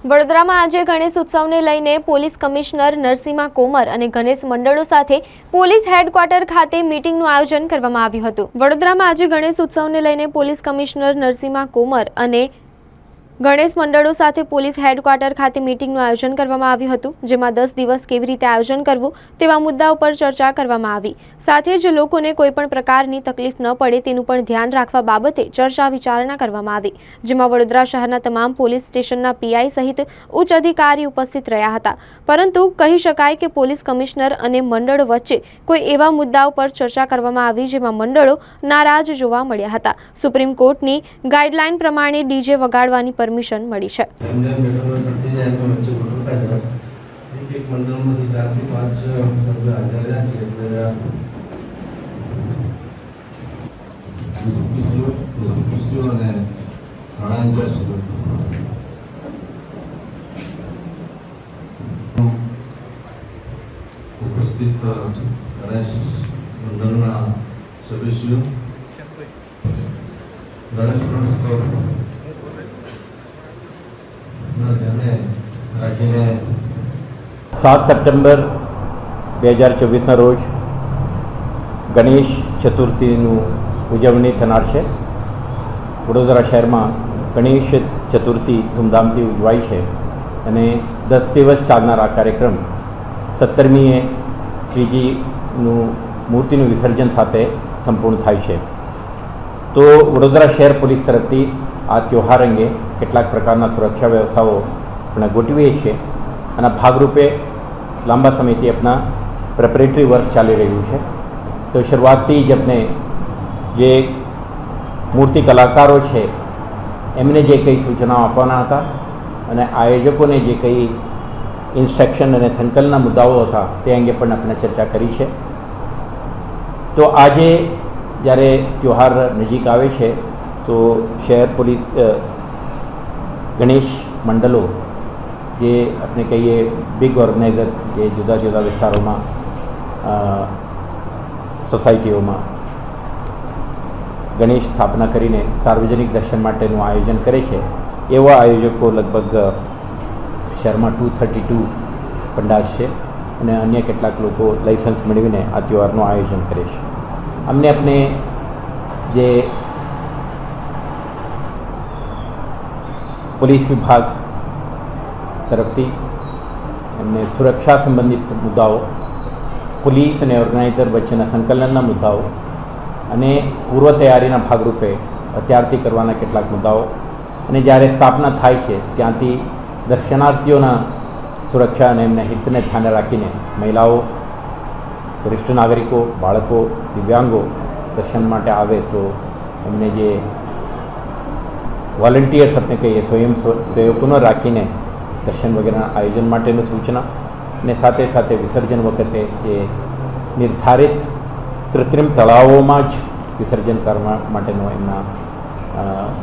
વડોદરામાં આજે ગણેશ ઉત્સવને લઈને પોલીસ કમિશનર નરસિંહા કોમર અને ગણેશ મંડળો સાથે પોલીસ હેડક્વાર્ટર ખાતે મીટિંગનું આયોજન કરવામાં આવ્યું હતું. વડોદરામાં આજે ગણેશ ઉત્સવને લઈને પોલીસ કમિશનર નરસિંહા કોમર અને ગણેશ મંડળો સાથે પોલીસ હેડક્વાર્ટર ખાતે મીટિંગનું આયોજન કરવામાં આવ્યું હતું, જેમાં દસ દિવસ કેવી રીતે આયોજન કરવું તેવા મુદ્દાઓ પર ચર્ચા કરવામાં આવી. સાથે જ લોકોને કોઈપણ પ્રકારની તકલીફ ન પડે તેનું પણ ધ્યાન રાખવા બાબતે ચર્ચા વિચારણા કરવામાં આવી, જેમાં વડોદરા શહેરના તમામ પોલીસ સ્ટેશનના પીઆઈ સહિત ઉચ્ચ અધિકારી ઉપસ્થિત રહ્યા હતા. પરંતુ કહી શકાય કે પોલીસ કમિશનર અને મંડળો વચ્ચે કોઈ એવા મુદ્દાઓ પર ચર્ચા કરવામાં આવી, જેમાં મંડળો નારાજ જોવા મળ્યા હતા. સુપ્રીમ કોર્ટની ગાઈડલાઈન પ્રમાણે ડીજે વગાડવાની પરમિશન મળી છે. ઉપસ્થિત ગણેશ મંડળના સદસ્યો. ગણેશ પ્રણસ્તો ના ધ્યાને સાત સપ્ટેમ્બર બે હજાર ચોવીસના રોજ ગણેશ ચતુર્થીનું ઉજવણી થનાર છે. વડોદરા શહેરમાં ગણેશ ચતુર્થી ધૂમધામથી ઉજવાય છે અને દસ દિવસ ચાલનાર આ કાર્યક્રમ સત્તરમીએ શ્રીજીનું મૂર્તિનું વિસર્જન સાથે સંપૂર્ણ થાય છે. તો વડોદરા શહેર પોલીસ તરફથી આ ત્યોહાર અંગે કેટલાક પ્રકારના સુરક્ષા વ્યવસ્થાઓ આપણે ગોઠવીએ છીએ અને ભાગરૂપે લાંબા સમયથી આપણા પ્રેપરેટરી વર્ક ચાલી રહ્યું છે. તો શરૂઆતથી જ આપણે જે મૂર્તિ કલાકારો છે, એમને જે કંઈ સૂચનાઓ આપવાના હતા અને આયોજકોને જે કંઈ ઇન્સ્ટ્રક્શન અને થંકલના મુદ્દાઓ હતા તે અંગે પણ આપણે ચર્ચા કરી છે. તો આજે જ્યારે ત્યોહાર નજીક આવે છે, તો શહેર પોલીસ ગણેશ મંડળો જે આપણે કહીએ બિગ ઓર્ગેનાઇઝર્સ જે જુદા જુદા વિસ્તારોમાં સોસાયટીઓમાં ગણેશ સ્થાપના કરીને સાર્વજનિક દર્શન માટેનું આયોજન કરે છે. એવા આયોજકો લગભગ શહેરમાં ટુ થર્ટી ટુ પંડાસ છે અને અન્ય કેટલાક લોકો લાઇસન્સ મેળવીને આ તહેવારનું આયોજન કરે છે. અમને આપણે જે પોલીસ વિભાગ તરફથી એમને સુરક્ષા સંબંધિત મુદ્દાઓ, પોલીસ અને ઓર્ગેનાઇઝર વચ્ચેના સંકલનના મુદ્દાઓ અને પૂર્વ તૈયારીના ભાગરૂપે અત્યારથી કરવાના કેટલાક મુદ્દાઓ અને જ્યારે સ્થાપના થાય છે ત્યાંથી દર્શનાર્થીઓના સુરક્ષા અને એમના હિતને ધ્યાને રાખીને મહિલાઓ, વરિષ્ઠ નાગરિકો, બાળકો, દિવ્યાંગો દર્શન માટે આવે તો એમને જે વોલન્ટિયર્સ આપણે કહીએ, સ્વયં સેવકોને રાખીને દર્શન વગેરેના આયોજન માટેની સૂચના અને સાથે સાથે વિસર્જન વખતે જે નિર્ધારિત કૃત્રિમ તળાવોમાં જ વિસર્જન કરવા માટેનો એમના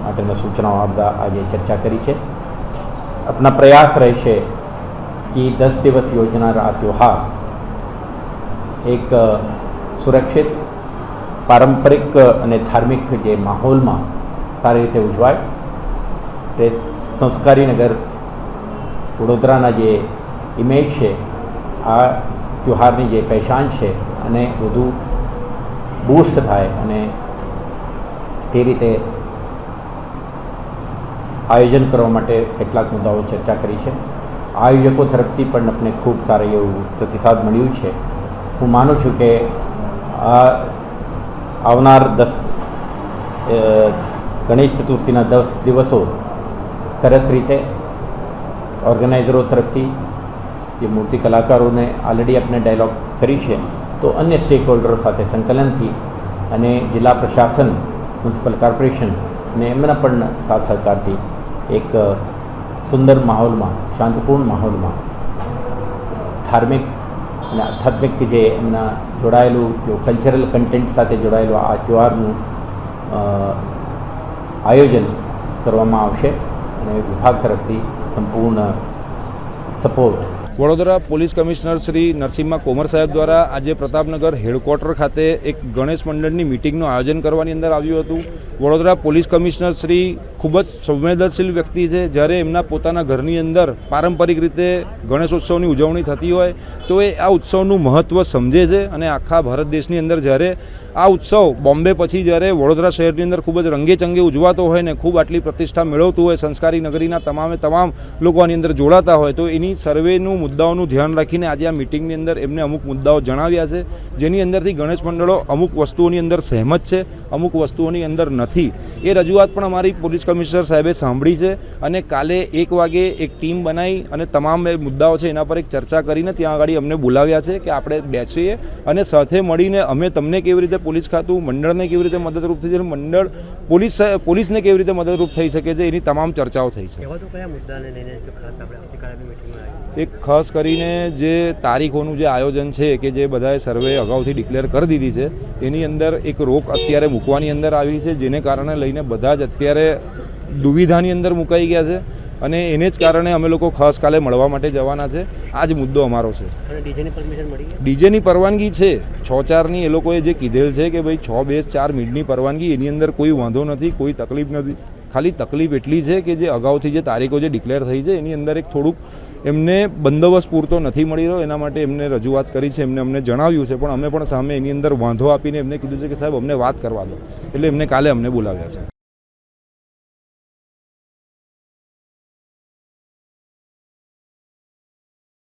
માટેના સૂચનાઓ આપતા આજે ચર્ચા કરી છે. આપણા પ્રયાસ રહેશે કે દસ દિવસ યોજનાર આ ત્યોહાર એક સુરક્ષિત, પારંપરિક અને ધાર્મિક જે માહોલમાં સારી રીતે ઉજવાય. સંસ્કારી નગર વડોદરાના જે ઇમેજ છે, આ ત્યોહારની જે પહેચાન છે અને વધુ બૂસ્ટ થાય અને તે રીતે આયોજન કરવા માટે કેટલાક મુદ્દાઓ ચર્ચા કરી છે. આયોજકો તરફથી પણ આપણે ખૂબ સારું એવું પ્રતિસાદ મળ્યું છે. હું માનું છું કે આ આવનાર દસ ગણેશ ચતુર્થીના દસ દિવસો સરસ રીતે ઓર્ગેનાઇઝરો તરફથી જે મૂર્તિ કલાકારોને ઓલરેડી આપણે ડાયલોગ કરી છે, તો અન્ય સ્ટેક હોલ્ડરો સાથે સંકલનથી અને જિલ્લા પ્રશાસન મ્યુનિસિપલ કોર્પોરેશન અને એમના પણ સાથ સહકારથી એક સુંદર માહોલમાં, શાંતિપૂર્ણ માહોલમાં ધાર્મિક અને આધ્યાત્મિક જે એમના જોડાયેલું જો કલ્ચરલ કન્ટેન્ટ સાથે જોડાયેલું આ તહેવારનું આયોજન કરવામાં આવશે. અને વિભાગ તરફથી સંપૂર્ણ support. Vadodara police commissioner Shri Narasimha Komar સાહેબ દ્વારા આજે પ્રતાપનગર હેડક્વાર્ટર ખાતે એક ગણેશ મંડળની મિટિંગનું આયોજન કરવાની અંદર આવ્યું હતું. વડોદરા પોલીસ કમિશનર શ્રી ખૂબ જ સંવેદનશીલ વ્યક્તિ છે. જ્યારે એમના પોતાના ઘરની અંદર પારંપરિક રીતે ગણેશોત્સવની ઉજવણી થતી હોય, તો એ આ ઉત્સવનું મહત્ત્વ સમજે છે અને આખા ભારત દેશની અંદર જ્યારે આ ઉત્સવ બોમ્બે પછી જ્યારે વડોદરા શહેરની અંદર ખૂબ જ રંગે ચંગે ઉજવાતો હોય ને ખૂબ આટલી પ્રતિષ્ઠા મેળવતું હોય, સંસ્કારી નગરીના તમામે તમામ લોકો આની અંદર જોડાતા હોય, તો એની સર્વેનું મુદ્દાઓનું ધ્યાન રાખીને આજે આ મિટિંગની અંદર એમને અમુક મુદ્દાઓ જણાવ્યા છે. જેની અંદરથી ગણેશ મંડળો અમુક વસ્તુઓની અંદર સહેમત છે, અમુક વસ્તુઓની અંદર નથી. એ રજૂઆત પણ અમારી પોલીસ કમિશનર સાહેબે સાંભળી છે અને કાલે એક વાગે એક ટીમ બનાવી અને તમામ મુદ્દાઓ છે એના પર એક ચર્ચા કરીને ત્યાં આગળ અમને બોલાવ્યા છે કે આપણે બેસીએ અને સાથે મળીને અમે તમને કેવી રીતે પોલીસ ખાતું મંડળને કેવી રીતે મદદરૂપ થઈ શકે મંડળ પોલીસ પોલીસને કેવી રીતે મદદરૂપ થઈ શકે છે એની તમામ ચર્ચાઓ થઈ છે. એક ખાસ કરીને જે તારીખોનું જે આયોજન છે કે જે બધાએ સર્વે અગાઉથી ડિક્લેર કરી દીધી છે એની અંદર એક રોક અત્યારે મૂકવાની અંદર આવી છે જેને કારણે લઈને બધા જ અત્યારે દુવિધાની અંદર મુકાઈ ગયા છે અને એને જ કારણે અમે લોકો ખાસ કાલે મળવા માટે જવાના છે. આ જ મુદ્દો અમારો છે. ડીજેની પરવાનગી છે. છ ચારની એ લોકોએ જે કીધેલ છે કે ભાઈ છ બેસ ચાર મિડની પરવાનગી એની અંદર કોઈ વાંધો નથી કોઈ તકલીફ નથી. ખાલી તકલીફ એટલી છે કે જે અગાઉથી જે તારીખો જે ડિક્લેર થઈ છે એની અંદર એક થોડુંક એમને બંદોબસ્ત પૂરતો નથી મળી રહ્યો. એના માટે એમને રજૂઆત કરી છે એમને અમને જણાવ્યું છે. પણ અમે પણ સામે એની અંદર વાંધો આપીને એમને કીધું છે કે સાહેબ અમને વાત કરવા દો. એટલે એમને કાલે અમને બોલાવ્યા છે.